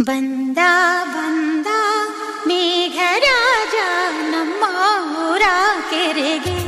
ಬಂದ ಬಂದ ಮೇಘರಾಜ ನಮ್ಮ ಊರ ಕೆರೆಗೆ